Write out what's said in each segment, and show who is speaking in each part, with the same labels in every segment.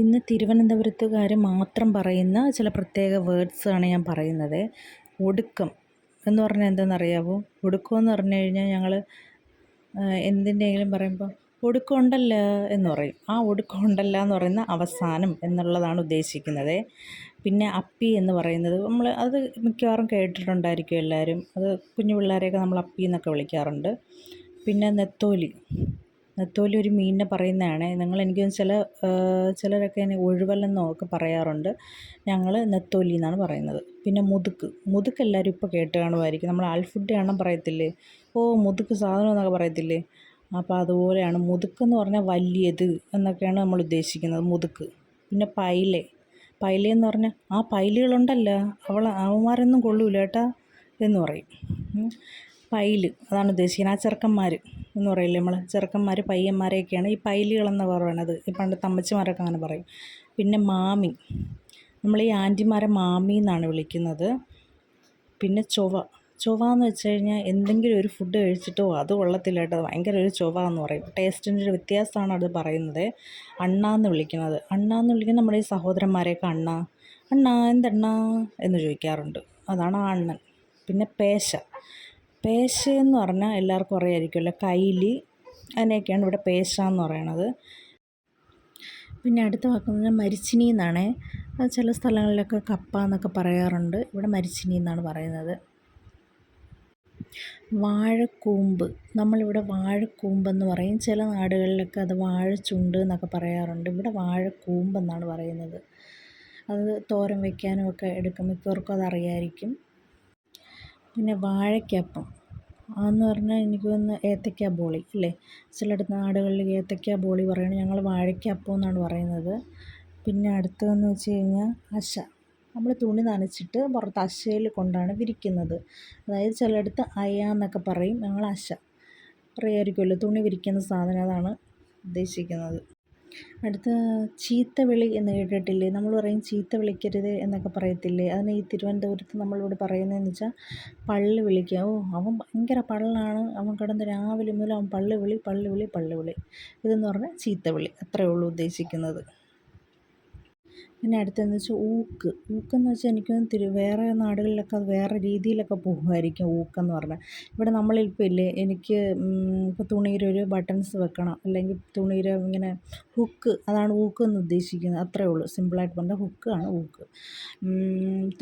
Speaker 1: ഇന്ന് തിരുവനന്തപുരത്തുകാർ മാത്രം പറയുന്ന ചില പ്രത്യേക വേർഡ്സാണ് ഞാൻ പറയുന്നത്. ഒടുക്കം എന്ന് പറഞ്ഞാൽ എന്താണെന്നറിയാമോ ഒടുക്കം എന്ന് പറഞ്ഞു കഴിഞ്ഞാൽ ഞങ്ങൾ എന്തിന്റെയെങ്കിലും പറയുമ്പോൾ ഒടുക്കമുണ്ടല്ല എന്ന് പറയും. ആ ഒടുക്കമുണ്ടല്ല എന്ന് പറയുന്ന അവസാനം എന്നുള്ളതാണ് ഉദ്ദേശിക്കുന്നത്. പിന്നെ അപ്പി എന്ന് പറയുന്നത് നമ്മൾ അത് മിക്കവാറും കേട്ടിട്ടുണ്ടായിരിക്കും എല്ലാവരും. അത് കുഞ്ഞു പിള്ളേരെയൊക്കെ നമ്മൾ അപ്പി എന്നൊക്കെ വിളിക്കാറുണ്ട്. പിന്നെ നെത്തോലി. നെത്തോലി ഒരു മീനിനെ പറയുന്നതാണ്. നിങ്ങൾ എനിക്ക് ചില ചിലരൊക്കെ അതിനെ ഒഴുവലെന്നോ പറയാറുണ്ട്. ഞങ്ങൾ നെത്തോലി എന്നാണ് പറയുന്നത്. പിന്നെ മുതുക്ക്. മുതുക്ക് എല്ലാവരും ഇപ്പോൾ കേട്ട് കാണുമായിരിക്കും. നമ്മൾ ആൽഫുഡ് കാണാൻ പറയത്തില്ലേ? ഓ മുതുക്ക് സാധനം എന്നൊക്കെ പറയത്തില്ലേ? അപ്പോൾ അതുപോലെയാണ് മുതുക്കെന്ന് പറഞ്ഞാൽ വലിയത് എന്നൊക്കെയാണ് നമ്മൾ ഉദ്ദേശിക്കുന്നത് മുതുക്ക്. പിന്നെ പൈലെ. പൈലെ എന്ന് പറഞ്ഞാൽ ആ പൈലുകളുണ്ടല്ലോ. അവൾ അവന്മാരൊന്നും കൊള്ളൂല എന്ന് പറയും. പൈൽ. അതാണ് ഉദ്ദേശിക്കുന്നത്. ആ ചെറുക്കന്മാർ എന്ന് പറയില്ലേ നമ്മൾ ചെറുക്കന്മാർ പയ്യന്മാരെയൊക്കെയാണ് ഈ പൈലുകളെന്ന് പറയണത് ഈ പണ്ട് അമ്മച്ചിമാരൊക്കെ അങ്ങനെ പറയും. പിന്നെ മാമി. നമ്മൾ ഈ ആന്റിമാരെ മാമി എന്നാണ് വിളിക്കുന്നത്. പിന്നെ ചൊവ ചൊവ്വ. എന്ന് വെച്ച് കഴിഞ്ഞാൽ എന്തെങ്കിലും ഒരു ഫുഡ് കഴിച്ചിട്ടോ അത് കൊള്ളത്തില്ല കേട്ടോ. ഭയങ്കര ഒരു ചൊവ എന്ന് പറയും. ടേസ്റ്റിന്റെ ഒരു വ്യത്യാസമാണ് അത് പറയുന്നത്. അണ്ണ എന്ന് വിളിക്കുന്നത്. അണ്ണ എന്ന് വിളിക്കുന്നത് നമ്മുടെ ഈ സഹോദരന്മാരെയൊക്കെ അണ്ണ. അണ്ണ എന്തെണ്ണ എന്ന് ചോദിക്കാറുണ്ട്. അതാണ് ആ അണ്ണൻ. പിന്നെ പേശ. പേശയെന്ന് പറഞ്ഞാൽ എല്ലാവർക്കും അറിയാമായിരിക്കുമല്ലോ കൈലി അതിനെയൊക്കെയാണ് ഇവിടെ പേശ എന്ന് പറയണത്. പിന്നെ അടുത്ത വാക്ക് പറഞ്ഞാൽ മരിച്ചിനി എന്നാണ്. അത് ചില സ്ഥലങ്ങളിലൊക്കെ കപ്പ എന്നൊക്കെ പറയാറുണ്ട്. ഇവിടെ മരിച്ചിനി എന്നാണ് പറയുന്നത്. വാഴക്കൂമ്പ്. നമ്മളിവിടെ വാഴക്കൂമ്പെന്ന് പറയും. ചില നാടുകളിലൊക്കെ അത് വാഴച്ചുണ്ട് എന്നൊക്കെ പറയാറുണ്ട്. ഇവിടെ വാഴക്കൂമ്പെന്നാണ് പറയുന്നത്. അത് തോരൻ വയ്ക്കാനും ഒക്കെ എടുക്കും. മിക്കവർക്കും അതറിയായിരിക്കും പിന്നെ വാഴയ്ക്കപ്പം. അതെന്ന് പറഞ്ഞാൽ എനിക്ക് തോന്നുന്നു ഏത്തയ്ക്ക ബോളി അല്ലേ? ചിലയിടത്ത് നാടുകളിൽ ഏത്തയ്ക്ക ബോളി പറയുന്നത് ഞങ്ങൾ വാഴയ്ക്കപ്പം എന്നാണ് പറയുന്നത്. പിന്നെ അടുത്തതെന്ന് വെച്ച് കഴിഞ്ഞാൽ അശ. നമ്മൾ തുണി നനച്ചിട്ട് പുറത്ത് അശയിൽ കൊണ്ടാണ് വിരിക്കുന്നത്. അതായത് ചിലയിടത്ത് അയ എന്നൊക്കെ പറയും ഞങ്ങൾ അശ. അറിയാമായിരിക്കുമല്ലോ തുണി വിരിക്കുന്ന സാധനം അതാണ് ഉദ്ദേശിക്കുന്നത്. അടുത്ത ചീത്ത വിളി എന്ന് കേട്ടിട്ടില്ലേ? നമ്മൾ പറയും ചീത്ത വിളിക്കരുത് എന്നൊക്കെ പറയത്തില്ലേ? അതിന് ഈ തിരുവനന്തപുരത്ത് നമ്മളിവിടെ പറയുന്നതെന്ന് വെച്ചാൽ പള്ളി വിളിക്കുക. ഓ അവൻ ഭയങ്കര പള്ളാണ്. അവൻ കിടന്ന് രാവിലെ മുതൽ അവൻ പള്ളി വിളി പള്ളി വിളി പള്ളി വിളി. ഇതെന്ന് പറഞ്ഞാൽ ചീത്ത വിളി. അത്രയേ ഉള്ളൂ ഉദ്ദേശിക്കുന്നത്. പിന്നെ അടുത്തതെന്ന് വെച്ചാൽ ഊക്ക്. ഊക്കെന്ന് വെച്ചാൽ എനിക്ക് തിരു വേറെ നാടുകളിലൊക്കെ വേറെ രീതിയിലൊക്കെ പോകുമായിരിക്കും ഊക്കെന്ന് പറഞ്ഞാൽ ഇവിടെ നമ്മളിപ്പോൾ ഇല്ലേ എനിക്ക് ഇപ്പോൾ തുണിയിലൊരു ബട്ടൺസ് വെക്കണം. അല്ലെങ്കിൽ തുണിയിൽ ഇങ്ങനെ ഹുക്ക് അതാണ് ഊക്ക് എന്ന് ഉദ്ദേശിക്കുന്നത്. അത്രയേ ഉള്ളൂ. സിമ്പിളായിട്ട് പറഞ്ഞാൽ ഹുക്കാണ് ഊക്ക്.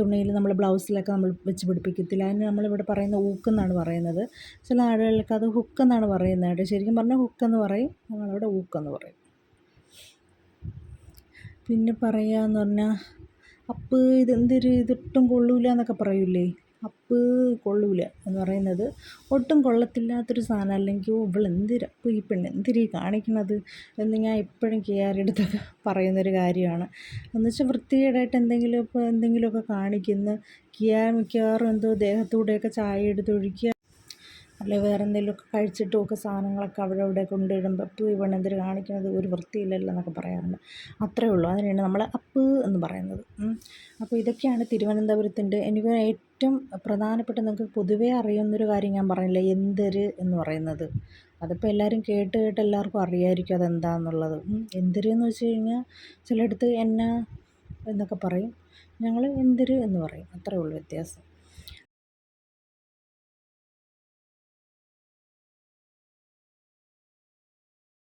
Speaker 1: തുണിയിൽ നമ്മൾ ബ്ലൗസിലൊക്കെ നമ്മൾ വെച്ച് പിടിപ്പിക്കത്തില്ല. അതിന് നമ്മളിവിടെ പറയുന്ന ഊക്കെന്നാണ് പറയുന്നത്. ചില നാടുകളിലൊക്കെ അത് ഹുക്ക് എന്നാണ് പറയുന്നത്. ശരിക്കും പറഞ്ഞാൽ ഹുക്കെന്ന് പറയും. ഞങ്ങളവിടെ ഊക്കെന്ന് പറയും. പിന്നെ പറയുകയെന്ന് പറഞ്ഞാൽ അപ്പ് ഇതെന്തൊരു ഇതൊട്ടും കൊള്ളൂല എന്നൊക്കെ പറയൂലേ? അപ്പ് കൊള്ളൂല എന്ന് പറയുന്നത് ഒട്ടും കൊള്ളത്തില്ലാത്തൊരു സാധനം. അല്ലെങ്കിൽ ഓ ഇവളെന്തൊരപ്പ് ഈ പെണ്ണ് എന്തിരി കാണിക്കണത് എന്ന് ഞാൻ എപ്പോഴും കെ ആരെടുത്തൊക്കെ പറയുന്നൊരു കാര്യമാണ്. എന്ന് വെച്ചാൽ വൃത്തികേടായിട്ട് എന്തെങ്കിലും ഇപ്പോൾ എന്തെങ്കിലുമൊക്കെ കാണിക്കുന്നു കിയാ മിക്കവാറും എന്തോ ദേഹത്തൂടെയൊക്കെ ചായ എടുത്തൊഴിക്കുക അല്ലെ വേറെ എന്തെങ്കിലുമൊക്കെ കഴിച്ചിട്ടും ഒക്കെ സാധനങ്ങളൊക്കെ അവിടെ ഇവിടെ കൊണ്ടിടുമ്പോൾ അപ്പ് ഇവിടെ പെണ്ണെന്തിന് കാണിക്കുന്നത് ഒരു വൃത്തിയില്ലല്ലോ എന്നൊക്കെ പറയാറുണ്ട്. അത്രയേ ഉള്ളൂ. അതിനാണ് നമ്മൾ അപ്പ് എന്ന് പറയുന്നത്. അപ്പോൾ ഇതൊക്കെയാണ് തിരുവനന്തപുരത്തിന്റെ എനിക്ക് ഏറ്റവും പ്രധാനപ്പെട്ട നിങ്ങൾക്ക് പൊതുവേ അറിയുന്നൊരു കാര്യം ഞാൻ പറഞ്ഞില്ല എന്തര് എന്ന് പറയുന്നത്. അതിപ്പോൾ എല്ലാവരും കേട്ട് കേട്ട് എല്ലാവർക്കും അറിയാമായിരിക്കും അതെന്താണെന്നുള്ളത് എന്തര് എന്ന് വെച്ച് കഴിഞ്ഞാൽ ചിലയിടത്ത് എന്നാ എന്നൊക്കെ പറയും. ഞങ്ങൾ എന്തര് എന്ന് പറയും. അത്രയേ ഉള്ളൂ വ്യത്യാസം.